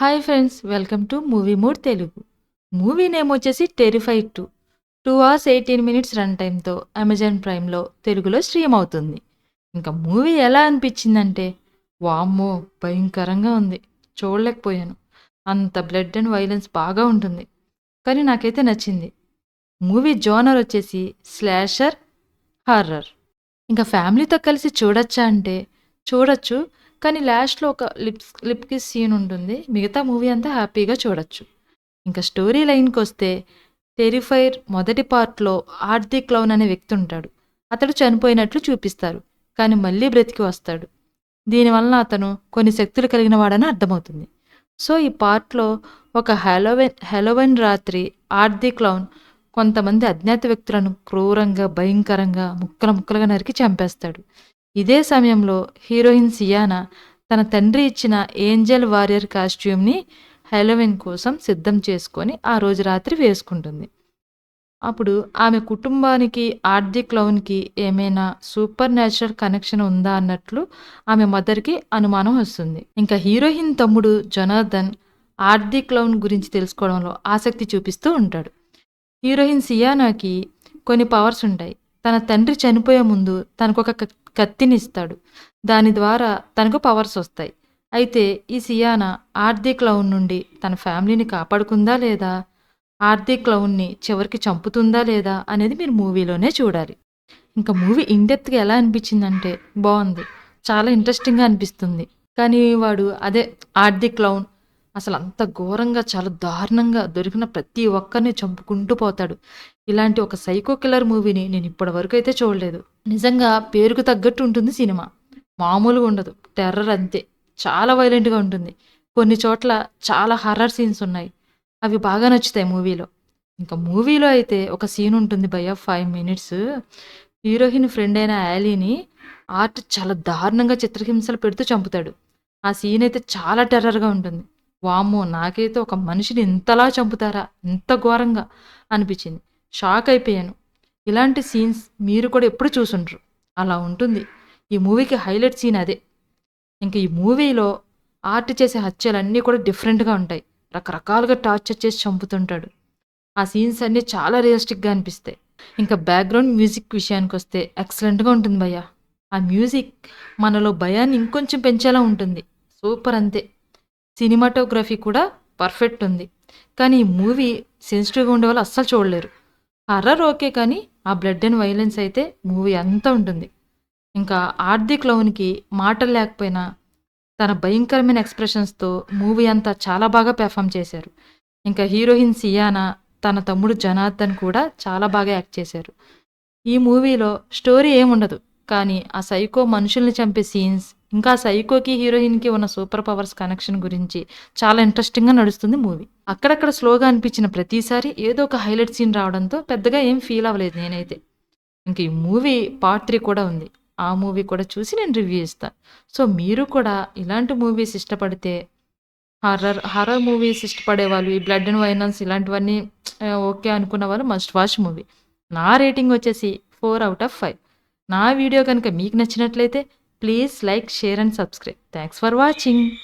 Hi friends welcome to movie mood Telugu movie name వచ్చేసి terrify two two hours eighteen minutes run టైంతో Amazon ప్రైమ్లో తెలుగులో stream అవుతుంది ఇంకా movie ఎలా అనిపించిందంటే వామ్మో భయంకరంగా ఉంది చూడలేకపోయాను అంత బ్లడ్ అండ్ వైలెన్స్ బాగా ఉంటుంది కానీ నాకైతే నచ్చింది మూవీ జోనర్ వచ్చేసి స్లాషర్ హర్రర్ ఇంకా ఫ్యామిలీతో కలిసి చూడొచ్చా అంటే చూడొచ్చు కానీ లాస్ట్లో ఒక లిప్స్ లిప్కి సీన్ ఉంటుంది మిగతా మూవీ అంతా హ్యాపీగా చూడొచ్చు ఇంకా స్టోరీ లైన్కి వస్తే టెరిఫైర్ మొదటి పార్ట్లో ఆర్ది క్లౌన్ అనే వ్యక్తి ఉంటాడు అతడు చనిపోయినట్లు చూపిస్తారు కానీ మళ్ళీ బ్రతికి వస్తాడు దీనివలన అతను కొన్ని శక్తులు కలిగిన వాడని అర్థమవుతుంది సో ఈ పార్ట్లో ఒక హెలోవెన్ హెలోవెన్ రాత్రి ఆర్ది క్లౌన్ కొంతమంది అజ్ఞాత వ్యక్తులను క్రూరంగా భయంకరంగా ముక్కలు ముక్కలుగా నరికి చంపేస్తాడు ఇదే సమయంలో హీరోయిన్ సియానా తన తండ్రి ఇచ్చిన ఏంజల్ వారియర్ కాస్ట్యూమ్ని హెలోవిన్ కోసం సిద్ధం చేసుకొని ఆ రోజు రాత్రి వేసుకుంటుంది అప్పుడు ఆమె కుటుంబానికి ఆర్ది క్లౌన్కి ఏమైనా సూపర్ న్యాచురల్ కనెక్షన్ ఉందా అన్నట్లు ఆమె మదర్కి అనుమానం వస్తుంది ఇంకా హీరోయిన్ తమ్ముడు జనార్దన్ ఆర్ది క్లౌన్ గురించి తెలుసుకోవడంలో ఆసక్తి చూపిస్తూ ఉంటాడు హీరోయిన్ సియానాకి కొన్ని పవర్స్ ఉంటాయి తన తండ్రి చనిపోయే ముందు తనకు ఒక కత్తినిస్తాడు దాని ద్వారా తనకు పవర్స్ వస్తాయి అయితే ఈ సియానా ఆర్ది క్లౌన్ నుండి తన ఫ్యామిలీని కాపాడుకుందా లేదా ఆర్ది క్లౌన్ని చివరికి చంపుతుందా లేదా అనేది మీరు మూవీలోనే చూడాలి ఇంకా మూవీ ఇండెప్త్గా ఎలా అనిపించిందంటే బాగుంది చాలా ఇంట్రెస్టింగ్గా అనిపిస్తుంది కానీ వాడు అదే ఆర్ది క్లౌన్ అసలు అంత ఘోరంగా చాలా దారుణంగా దొరికిన ప్రతి ఒక్కరిని చంపుకుంటూ పోతాడు ఇలాంటి ఒక సైకో కిల్లర్ మూవీని నేను ఇప్పటి వరకు అయితే చూడలేదు నిజంగా పేరుకు తగ్గట్టు ఉంటుంది సినిమా మామూలుగా ఉండదు టెర్రర్ అంతే చాలా వైలెంట్గా ఉంటుంది కొన్ని చోట్ల చాలా హర్రర్ సీన్స్ ఉన్నాయి అవి బాగా నచ్చుతాయి మూవీలో ఇంకా మూవీలో అయితే ఒక సీన్ ఉంటుంది భయ ఫైవ్ మినిట్స్ హీరోయిన్ ఫ్రెండ్ అయిన యాలీని ఆర్ట్ చాలా దారుణంగా చిత్రహింసలు పెడుతూ చంపుతాడు ఆ సీన్ అయితే చాలా టెర్రర్గా ఉంటుంది వామ్మో నాకైతే ఒక మనిషిని ఇంతలా చంపుతారా ఇంత ఘోరంగా అనిపించింది షాక్ అయిపోయాను ఇలాంటి సీన్స్ మీరు కూడా ఎప్పుడు చూసుండ్రు అలా ఉంటుంది ఈ మూవీకి హైలైట్ సీన్ అదే ఇంకా ఈ మూవీలో ఆర్ట్ చేసే హత్యలన్నీ కూడా డిఫరెంట్గా ఉంటాయి రకరకాలుగా టార్చర్ చేసి చంపుతుంటాడు ఆ సీన్స్ అన్నీ చాలా రియలిస్టిక్గా అనిపిస్తాయి ఇంకా బ్యాక్గ్రౌండ్ మ్యూజిక్ విషయానికి వస్తే ఎక్సలెంట్గా ఉంటుంది భయ్య ఆ మ్యూజిక్ మనలో భయాన్ని ఇంకొంచెం పెంచేలా ఉంటుంది సూపర్ అంతే సినిమాటోగ్రఫీ కూడా పర్ఫెక్ట్ ఉంది కానీ ఈ మూవీ సెన్సిటివ్గా ఉండే వాళ్ళు అస్సలు చూడలేరు హర్రర్ ఓకే కానీ ఆ బ్లడ్ అండ్ వైలెన్స్ అయితే మూవీ అంతా ఉంటుంది ఇంకా ఆర్ది క్లౌన్కి మాటలు లేకపోయినా తన భయంకరమైన ఎక్స్ప్రెషన్స్తో మూవీ అంతా చాలా బాగా పెర్ఫామ్ చేశారు ఇంకా హీరోయిన్ సియానా తన తమ్ముడు జనార్దన్ కూడా చాలా బాగా యాక్ట్ చేశారు ఈ మూవీలో స్టోరీ ఏముండదు కానీ ఆ సైకో మనుషుల్ని చంపే సీన్స్ ఇంకా సైకోకి హీరోయిన్కి ఉన్న సూపర్ పవర్స్ కనెక్షన్ గురించి చాలా ఇంట్రెస్టింగ్గా నడుస్తుంది మూవీ అక్కడక్కడ స్లోగా అనిపించిన ప్రతిసారి ఏదో ఒక హైలైట్ సీన్ రావడంతో పెద్దగా ఏం ఫీల్ అవ్వలేదు నేనైతే ఇంక ఈ మూవీ పార్ట్ త్రీ కూడా ఉంది ఆ మూవీ కూడా చూసి నేను రివ్యూ ఇస్తాను సో మీరు కూడా ఇలాంటి మూవీస్ ఇష్టపడితే హర్రర్ హర్రర్ మూవీస్ ఇష్టపడే వాళ్ళు ఈ బ్లడ్ అండ్ వైలెన్స్ ఇలాంటివన్నీ ఓకే అనుకున్న వాళ్ళు మస్ట్ వాచ్ మూవీ నా రేటింగ్ వచ్చేసి ఫోర్ అవుట్ ఆఫ్ ఫైవ్ నా వీడియో కనుక మీకు నచ్చినట్లయితే Please like, share and subscribe. Thanks for watching.